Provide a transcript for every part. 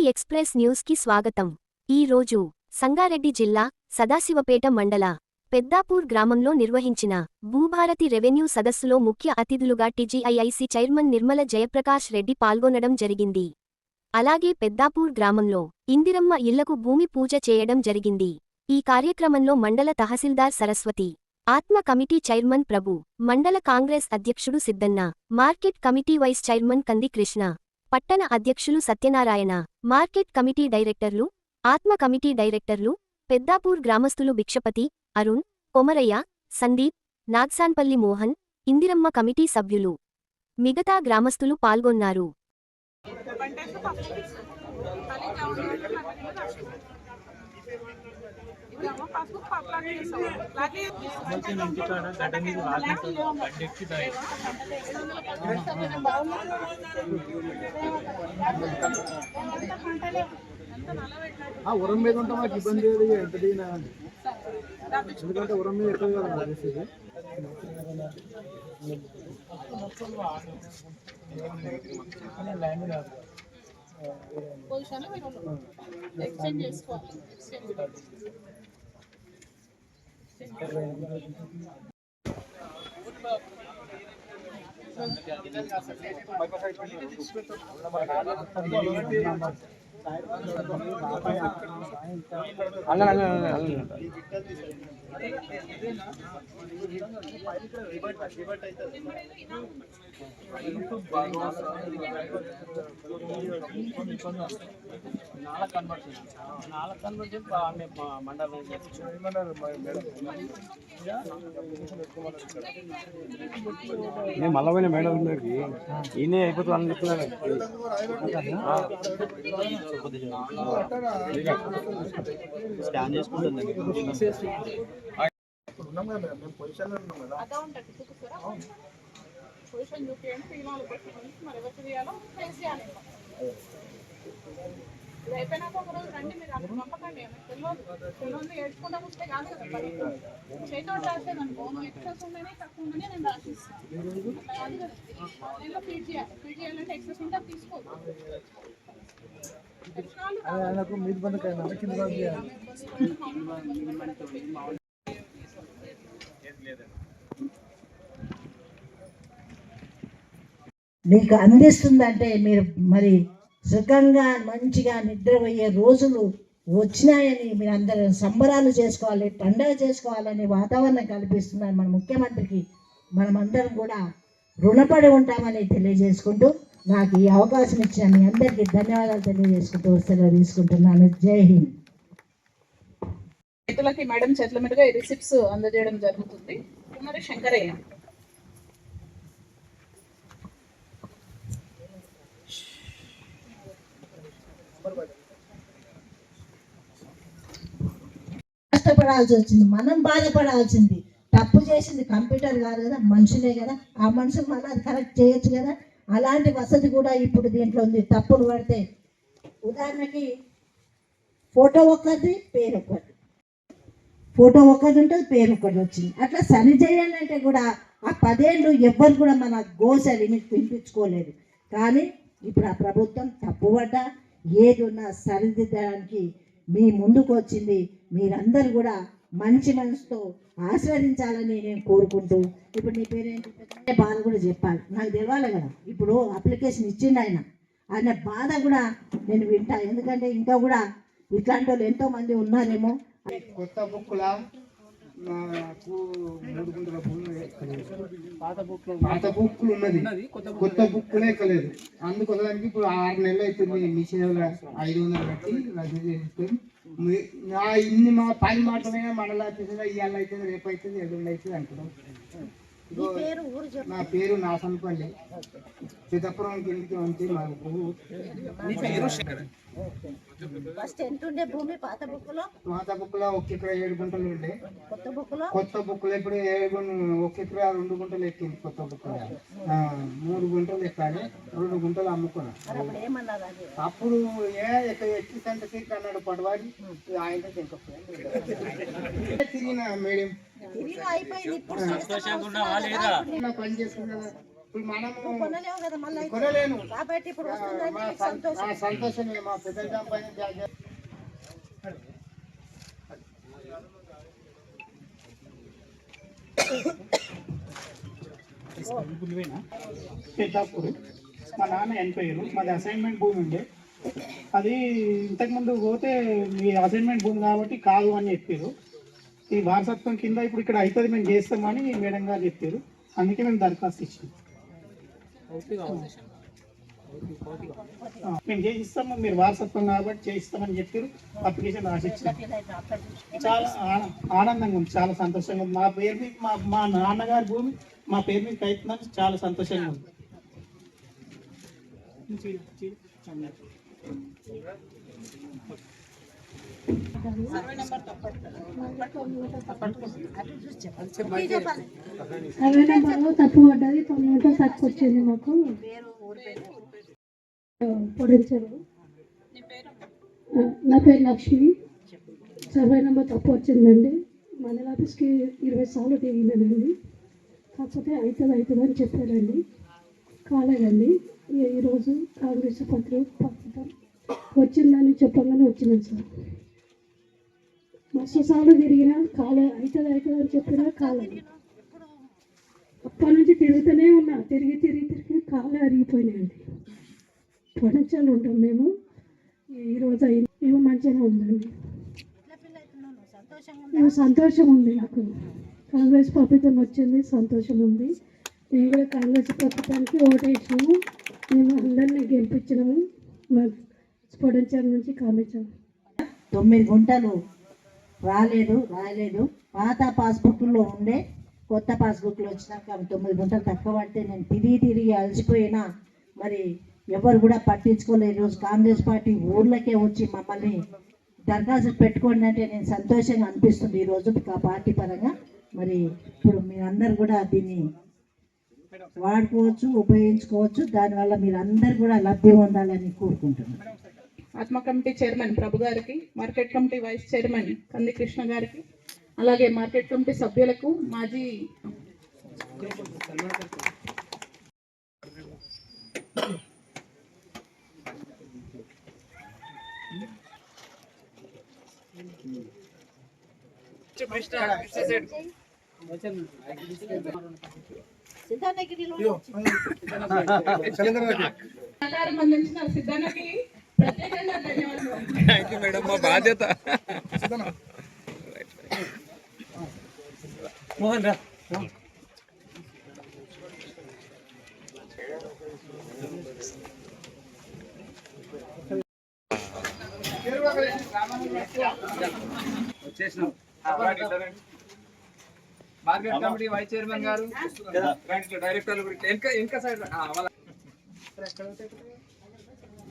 TV express న్యూస్కి స్వాగతం. ఈ రోజు సంగారెడ్డి జిల్లా సదాశివపేట మండల పెద్దాపూర్ గ్రామంలో నిర్వహించిన భూభారతి రెవెన్యూ సదస్సులో ముఖ్య అతిథులుగా టీజీఐఐసి చైర్మన్ నిర్మల జయప్రకాష్ రెడ్డి పాల్గొనడం జరిగింది. అలాగే పెద్దాపూర్ గ్రామంలో ఇందిరమ్మ ఇళ్ళకు భూమి పూజ చేయడం జరిగింది. ఈ కార్యక్రమంలో మండల తహసీల్దార్ సరస్వతి ఆత్మ కమిటీ చైర్మన్ ప్రభు మండల కాంగ్రెస్ అధ్యక్షుడు Siddanna market committee vice chairman Kandi Krishna పట్టణ అధ్యక్షులు సత్యనారాయణ మార్కెట్ కమిటీ డైరెక్టర్లు ఆత్మ కమిటీ డైరెక్టర్లు పెద్దాపూర్ గ్రామస్తులు భిక్షపతి అరుణ్ కొమరయ్య సందీప్ నాగ్సాన్పల్లి మోహన్ ఇందిరమ్మ కమిటీ సభ్యులు. మిగతా గ్రామస్తులు పాల్గొన్నారు. ఆ ఉరం మీద ఉంటే మాకు ఇబ్బంది లేదు ఎంత దిగినా ఎందుకంటే ఉరం మీద ఎక్కువ కదా నాకు తెలిసేది. పొజిషన్ మీరు ఎక్స్చేంజ్ చేసుకోవాలి నాలుగు కన్వర్షన్ నాలుగు కన్వర్షన్ మండలం నేను మళ్ళీ పోయిన మేడం ఉందరికి ఈయనే అయిపోతుంది అని చెప్తున్నాను. స్కాన్ చేసుకుంటుందండి ఇప్పుడు ఉన్నాం కదా మేము పొజిషన్లో ఉన్నాం కదా. పొజిషన్ చూపించండి తీయనాలు పెట్టుకోండి మరి ఎవరికి తీయాలో ఫేస్ చేయాలి. ఇది అయిపోయినాక ఒక రోజు రండి మీరు. అక్కడ పంపకండి తెలియదు. తెలియదు ఏడ్చుకుంటా వస్తే కాదు కదా. పని చేతితో రాసేది అనుకో నువ్వు ఎక్సెస్ ఉండని తక్కువ ఉండని నేను రాసిస్తాను. అట్లా కాదు కదా. నేను ఫీడ్ చేయాలి ఫీడ్ చేయాలంటే ఎక్సెస్ ఉంటే అది ఆయనకు మీద కింద చేయాలి మీకు అందిస్తుందంటే మీరు మరి సుఖంగా మంచిగా నిద్రపోయే రోజులు వచ్చినాయని మీరు అందరూ సంబరాలు చేసుకోవాలి పండగ చేసుకోవాలని వాతావరణం కల్పిస్తున్నారు మన ముఖ్యమంత్రికి మనమందరం కూడా రుణపడి ఉంటామని తెలియజేసుకుంటూ నాకు ఈ అవకాశం ఇచ్చిన మీ అందరికీ ధన్యవాదాలు తెలియజేసుకుంటూ సెలవు తీసుకుంటున్నాను. జై హింద్. రైతులకి మేడం చేతుల మీదుగా ఈ రిసిప్ట్స్ అందజేయడం జరుగుతుంది. కుమారి శంకరయ్య. కష్టపడాల్సి వచ్చింది మనం బాధపడాల్సింది. తప్పు చేసింది కంప్యూటర్ కాదు కదా మనుషులే కదా. ఆ మనుషులు మనం కరెక్ట్ చేయొచ్చు కదా. అలాంటి వసతి కూడా ఇప్పుడు దీంట్లో ఉంది. తప్పులు పడితే ఉదాహరణకి ఫోటో ఒక్కటి పేరు ఒక్కటి ఫోటో ఒక్కటి ఉంటుంది పేరు ఒకటి వచ్చింది. అట్లా సరి చేయాలి అంటే కూడా ఆ పదేళ్ళు ఎవ్వరు కూడా మన గోస లిమిట్ వినిపించుకోలేదు. కానీ ఇప్పుడు ఆ ప్రభుత్వం తప్పుపడ్డా ఏది ఉన్నా సరిదిద్దడానికి మీ ముందుకు వచ్చింది. మీరందరూ కూడా మంచి మనసుతో ఆస్వాదించాలని నేను కోరుకుంటూ ఇప్పుడు నీ పేరేంటి? బాధ కూడా చెప్పాలి. నాకు తెలవాలి కదా. ఇప్పుడు అప్లికేషన్ ఇచ్చిండు ఆయన. ఆయన బాధ కూడా నేను వింటా. ఎందుకంటే ఇంకా కూడా ఇట్లాంటి వాళ్ళు ఎంతో మంది ఉన్నారేమో. కొత్త బుక్లా నాకు మూడు గుంటల పాత బుక్లు ఉన్నది. కొత్త బుక్కులే ఎక్కలేదు అందుకోసానికి ఇప్పుడు ఆరు నెలలు అవుతుంది మీ సేవలో ఐదు వందలు కట్టి రద్దు చేసుకొని నా ఇన్ని మా పని మాత్రమే మనలో ఇవాళ అవుతుంది రేపు అవుతుంది ఎల్లుండి అవుతుంది అంటున్నాం. నా పేరు నాసనపల్లి చిత్తపురం కిందికి ఉంది మాకు ఫస్ట్ ఎంత ఉండే భూమి? పాత బుక్లో పాత బుక్కులో ఒక ఎకరా ఏడు గుంటలు ఉండే. కొత్త బుక్లో కొత్త బుక్కులు ఇప్పుడు ఏడు ఒక ఎకరా రెండు గుంటలు ఎక్కింది కొత్త బుక్కులు. మూడు గుంటలు ఎక్కాలి రెండు గుంటలు అమ్ముకున్నా. అప్పుడు ఏ ఎక్కడ ఎక్కి సంత సీట్ అన్నాడు పడవాడి ఆయన తిరిగిన మేడం తిరిగి అయిపోయింది. ఇప్పుడు పని చేసుకున్నా ఇప్పుడు కొనలేను. కాబట్టి ఇప్పుడు సంతోషం మా సంతోషమే మా పెద్ద పైన మా నాన్న చనిపోయారు. మాది అసైన్మెంట్ భూమి ఉండే. అది ఇంతకుముందు పోతే మీ అసైన్మెంట్ భూమి కాబట్టి కాదు అని చెప్పారు. ఈ వారసత్వం కింద ఇప్పుడు ఇక్కడ అవుతుంది మేము చేస్తామని మేడం గారు చెప్పారు. అందుకే మేము దరఖాస్తు ఇచ్చాం మేము చేయిస్తాము మీరు వారసత్వం కాబట్టి చేయిస్తామని చెప్పారు. అప్లికేషన్ రాసిచ్చారు. చాలా ఆన- ఆనందంగా ఉంది చాలా సంతోషంగా ఉంది. మా పేరు మీద మా మా నాన్నగారి భూమి మా పేరు మీద అవుతుందని చాలా సంతోషంగా ఉంది. అరవై నెంబర్లో తప్పు పడ్డది తొమ్మిది గంటలు తక్కువ వచ్చింది మాకు పొడించారు నా పేరు లక్ష్మి. సర్వే నెంబర్ తప్పు వచ్చిందండి మండల ఆఫీస్కి ఇరవై సార్లు తిరిగినానండి కాకపోతే అవుతుంది అవుతుంది అని చెప్పారండి. కాలేదండి. ఈ- ఈరోజు కాంగ్రెస్ పత్రిక పత్రిక వచ్చిందని చెప్పగానే వచ్చినాను సార్. మస్తు తిరిగినా కాలే అవుతుంది అవుతుంది అని చెప్పినా కాలే. అప్పటి నుంచి తిరుగుతూనే ఉన్నా. తిరిగి తిరిగి తిరిగి కాళ్ళు అరిగిపోయినాయండి పొడంచాలు ఉంటాం మేము. ఈరోజు అయింది. మేము మంచిగానే ఉందండి. మేము సంతోషం ఉంది నాకు. కాంగ్రెస్ ప్రభుత్వం వచ్చింది సంతోషం ఉంది. మేము కూడా కాంగ్రెస్ ప్రభుత్వానికి ఓటేసినాము. మేము అందరినీ గెలిపించినాము. మా నుంచి కామించాము తొమ్మిది గుంటలు రాలేదు రాలేదు పాత పాస్బుక్లో ఉండే కొత్త పాస్బుక్లో వచ్చినాక తొమ్మిది గుంటలు తక్కువ పడితే నేను తిరిగి తిరిగి అలసిపోయినా. మరి ఎవరు కూడా పట్టించుకోలేదు. ఈరోజు కాంగ్రెస్ పార్టీ ఊర్లకే వచ్చి మమ్మల్ని దరఖాస్తు పెట్టుకోండి అంటే నేను సంతోషంగా అనిపిస్తుంది ఈరోజు ఆ పార్టీ పరంగా. మరి ఇప్పుడు మీరందరూ కూడా దీన్ని వాడుకోవచ్చు ఉపయోగించుకోవచ్చు. దానివల్ల మీరు అందరు కూడా లబ్ధి పొందాలని కోరుకుంటున్నాను. ఆత్మ కమిటీ చైర్మన్ ప్రభు గారికి market committee vice chairman Kandi Krishna గారికి అలాగే మార్కెట్ కమిటీ సభ్యులకు మాజీ సహకారం అందించిన ప్రత్యేకంగా ధన్యవాదాలు మేడం మా బాధ్యత. మోహన్ రా. మార్కెట్ కమిటీ వైస్ చైర్మన్ గారు. డైరెక్టర్లు వెనక వెనక సైడ్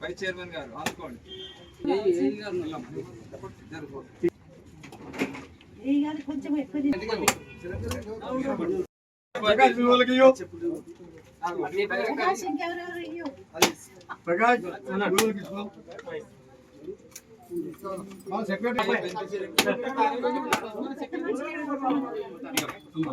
వైస్ చైర్మన్ గారు అందుకోండి. కొంచెం ఎక్కువ ప్రకాష్ మా ఆత్మ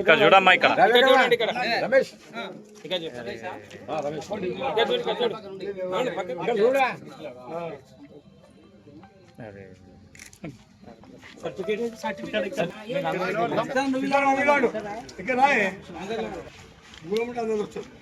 ఇక్కడ చూడమ్మా ఇక్కడ. చూడండి ఇక్కడ. రమేష్. ఇక్కడ చూడు ఇక్కడ చూడు అరే. సర్టిఫికేట్ సర్టిఫికేట్ ఇక్కడ నాకైతే కదా ఆ, కొట్టు. రమణి